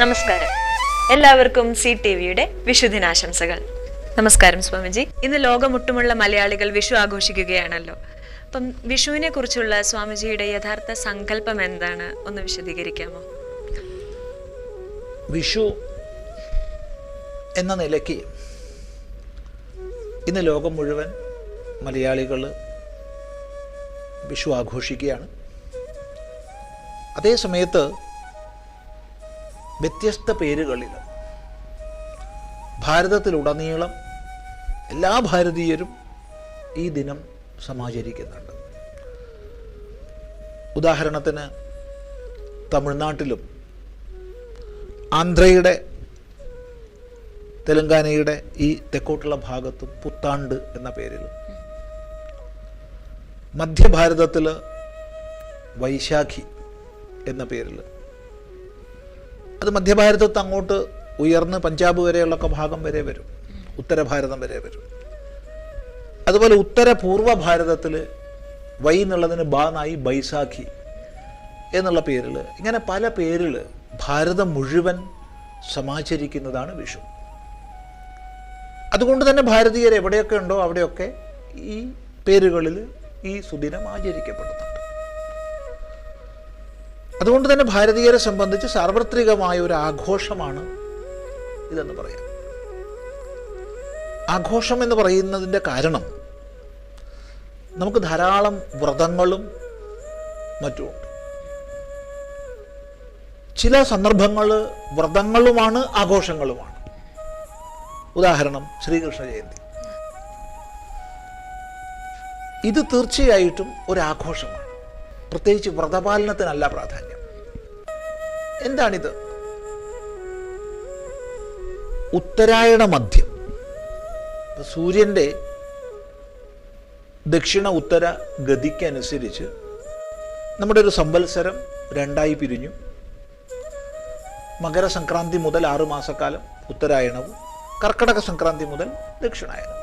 നമസ്കാരം. എല്ലാവർക്കും C T വിയുടെ വിഷുദിനാശംസകൾ നമസ്കാരം സ്വാമിജി. ഇന്ന് ലോകമൊട്ടുമുള്ള മലയാളികൾ വിഷു ആഘോഷിക്കുകയാണല്ലോ. അപ്പം വിഷുവിനെ കുറിച്ചുള്ള സ്വാമിജിയുടെ യഥാർത്ഥ സങ്കല്പം എന്താണ്? ഒന്ന് വിശദീകരിക്കാമോ? വിഷു എന്ന നിലയ്ക്ക് ഇന്ന് ലോകം മുഴുവൻ മലയാളികൾ വിഷു ആഘോഷിക്കുകയാണ്. അതേ സമയത്ത് വ്യത്യസ്ത പേരുകളിൽ ഭാരതത്തിലുടനീളം എല്ലാ ഭാരതീയരും ഈ ദിനം സമാചരിക്കുന്നുണ്ട്. ഉദാഹരണത്തിന് തമിഴ്നാട്ടിലും ആന്ധ്രയുടെ തെലങ്കാനയുടെ ഈ തെക്കോട്ടുള്ള ഭാഗത്തും പുത്താണ്ട് എന്ന പേരിൽ. മധ്യഭാരതത്തിൽ വൈശാഖി എന്ന പേരിൽ. അത് മധ്യഭാരതത്ത് അങ്ങോട്ട് ഉയർന്ന് പഞ്ചാബ് വരെയുള്ളൊക്കെ ഭാഗം വരെ വരും. ഉത്തരഭാരതം വരെ വരും. അതുപോലെ ഉത്തര പൂർവ ഭാരതത്തിൽ വൈ എന്നുള്ളതിന് ബാനായി ബൈസാഖി എന്നുള്ള പേരിൽ ഇങ്ങനെ പല പേരിൽ ഭാരതം മുഴുവൻ സമാചരിക്കുന്നതാണ് വിഷു. അതുകൊണ്ട് തന്നെ ഭാരതീയർ എവിടെയൊക്കെ ഉണ്ടോ അവിടെയൊക്കെ ഈ പേരുകളിൽ ഈ സുദിനം ആചരിക്കപ്പെടുന്നുണ്ട്. അതുകൊണ്ട് തന്നെ ഭാരതീയരെ സംബന്ധിച്ച് സാർവത്രികമായ ഒരു ആഘോഷമാണ് ഇതെന്ന് പറയാം. ആഘോഷം എന്ന് പറയുന്നതിന്റെ കാരണം നമുക്ക് ധാരാളം വ്രതങ്ങളും മറ്റുമുണ്ട് ചില സന്ദർഭങ്ങൾ വ്രതങ്ങളുമാണ് ആഘോഷങ്ങളുമാണ്. ഉദാഹരണം ശ്രീകൃഷ്ണ ജയന്തി. ഇത് തീർച്ചയായിട്ടും ഒരു പ്രത്യേകിച്ച് വ്രതപാലനത്തിനല്ല പ്രാധാന്യം. എന്താണിത്? ഉത്തരായണ മധ്യം. സൂര്യന്റെ ദക്ഷിണ ഉത്തര ഗതിക്കനുസരിച്ച് നമ്മുടെ ഒരു സംവത്സരം രണ്ടായി പിരിഞ്ഞു. മകരസംക്രാന്തി മുതൽ ആറു മാസക്കാലം ഉത്തരായണവും കർക്കടക സംക്രാന്തി മുതൽ ദക്ഷിണായണവും.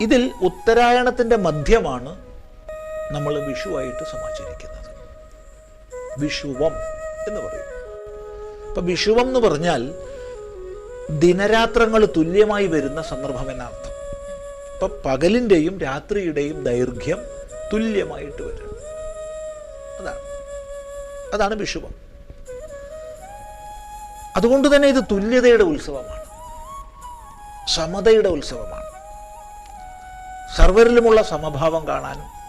ഇതിൽ ഉത്തരായണത്തിന്റെ മധ്യമാണ് നമ്മൾ വിഷുവായിട്ട് സമാചരിക്കുന്നത്. വിഷുവം എന്ന് പറയും. ഇപ്പം വിഷുവം എന്ന് പറഞ്ഞാൽ ദിനരാത്രങ്ങൾ തുല്യമായി വരുന്ന സന്ദർഭം എന്നർത്ഥം. ഇപ്പൊ പകലിന്റെയും രാത്രിയുടെയും ദൈർഘ്യം തുല്യമായിട്ട് വരും. അതാണ്. അതാണ് വിഷുവം. അതുകൊണ്ട് തന്നെ ഇത് തുല്യതയുടെ ഉത്സവമാണ്. സമതയുടെ ഉത്സവമാണ്. സർവരിലുമുള്ള സമഭാവം കാണാനും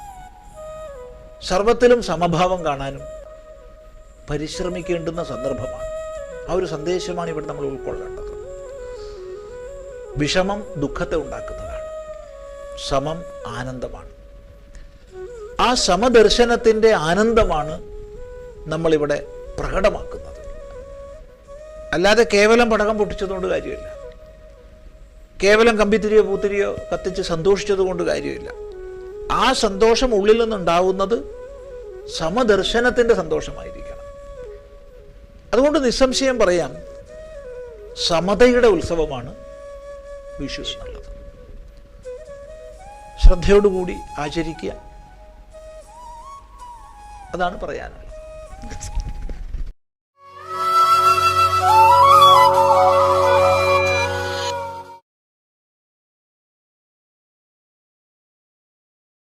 സർവത്തിലും സമഭാവം കാണാനും പരിശ്രമിക്കേണ്ടുന്ന സന്ദർഭമാണ്. ആ ഒരു സന്ദേശമാണ് ഇവിടെ നമ്മൾ ഉൾക്കൊള്ളേണ്ടത്. വിഷമം ദുഃഖത്തെ ഉണ്ടാക്കുന്നതാണ്. സമം ആനന്ദമാണ്. ആ സമദർശനത്തിന്റെ ആനന്ദമാണ് നമ്മളിവിടെ പ്രകടമാക്കുന്നത്. അല്ലാതെ കേവലം പടകം പൊട്ടിച്ചതുകൊണ്ട് കാര്യമില്ല. കേവലം കമ്പിത്തിരിയോ പൂത്തിരിയോ കത്തിച്ച് സന്തോഷിച്ചതുകൊണ്ട് കാര്യമില്ല. ആ സന്തോഷം ഉള്ളിൽ നിന്നുണ്ടാവുന്നത് സമദർശനത്തിന്റെ സന്തോഷമായിരിക്കണം അതുകൊണ്ട് നിസ്സംശയം പറയാം സമതയുടെ ഉത്സവമാണ് വിഷു എന്നുള്ളത് ശ്രദ്ധയോടുകൂടി ആചരിക്കുക. അതാണ് പറയാനുള്ളത്.